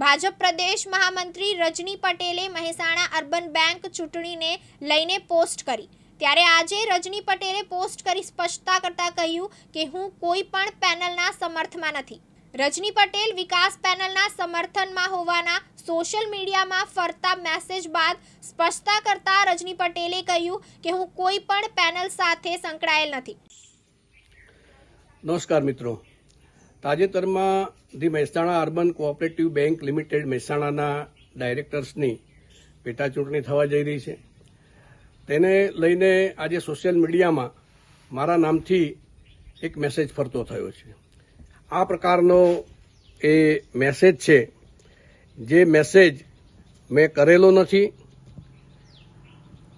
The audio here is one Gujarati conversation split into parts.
ભાજપ પ્રદેશ મહામંત્રી રજની પટેલે મહેસાણા અર્બન બેંક ચૂંટણીને લઈને પોસ્ટ કરી. ત્યારે આજે રજની પટેલે પોસ્ટ કરી સ્પષ્ટતા કરતા કહ્યું કે હું કોઈ પણ પેનલના સમર્થમાં નથી. રજની પટેલ વિકાસ પેનલના સમર્થનમાં હોવાના સોશિયલ મીડિયામાં ફરતા મેસેજ બાદ સ્પષ્ટતા કરતા રજની પટેલે કહ્યું કે હું કોઈ પણ પેનલ સાથે સંકળાયેલ નથી. નમસ્કાર મિત્રો. તાજેતરમાં the Mehsana urban cooperative bank limited મહેસાણાના ડાયરેક્ટર્સની પેટા ચૂંટણી થવા જઈ રહી છે. તેને લઈને આજે સોશિયલ મીડિયામાં મારા નામથી એક મેસેજ ફરતો થયો છે. આ પ્રકારનો એ મેસેજ છે, જે મેસેજ મેં કરેલો નથી.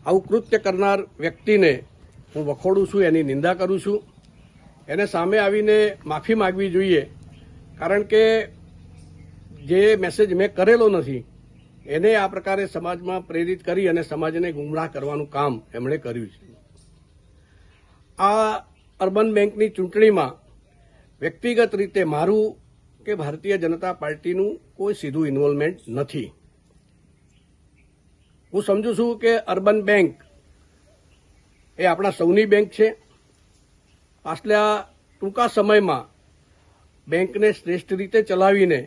આવું કૃત્ય કરનાર વ્યક્તિને હું વખોડું છું, એની નિંદા કરું છું. એને સામે આવીને માફી માગવી જોઈએ. કારણ કે જે મેસેજ મેં કરેલો નથી, એને આ પ્રકારે સમાજમાં પ્રેરિત કરી અને સમાજને ગુમરાહ કરવાનું કામ એમણે કર્યું છે. આ અર્બન બેંકની ચૂંટણીમાં વ્યક્તિગત રીતે મારું કે ભારતીય જનતા પાર્ટીનું કોઈ સીધું ઇન્વોલ્વમેન્ટ નથી. હું સમજુ છું કે અર્બન બેંક એ આપણા સૌની બેંક છે. પાછલા ટૂંકા સમયમાં બેંકને શ્રેષ્ઠ રીતે ચલાવીને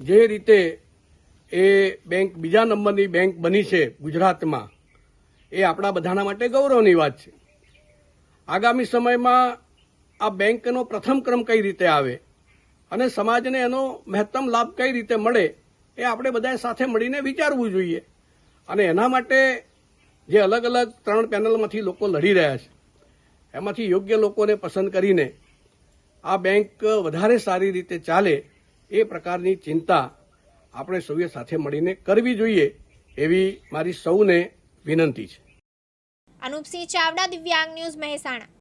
જે રીતે એ બેંક બીજા નંબરની બેંક બની છે ગુજરાતમાં, એ આપણા બધાના માટે ગૌરવની વાત છે. આગામી સમયમાં આ બેંકનો પ્રથમ ક્રમ કઈ રીતે આવે અને સમાજને એનો મહત્તમ લાભ કઈ રીતે મળે, એ આપણે બધાએ સાથે મળીને વિચારવું જોઈએ. અને એના માટે જે અલગ અલગ ત્રણ પેનલમાંથી લોકો લડી રહ્યા છે એમાંથી યોગ્ય લોકોને પસંદ કરીને આ બેંક વધારે સારી રીતે ચાલે એ પ્રકારની ચિંતા આપણે સૌએ સાથે મળીને કરવી જોઈએ એવી મારી સૌને વિનંતી છે. અનુપસિંહ ચાવડા, દિવ્યાંગ ન્યૂઝ મહેસાણા.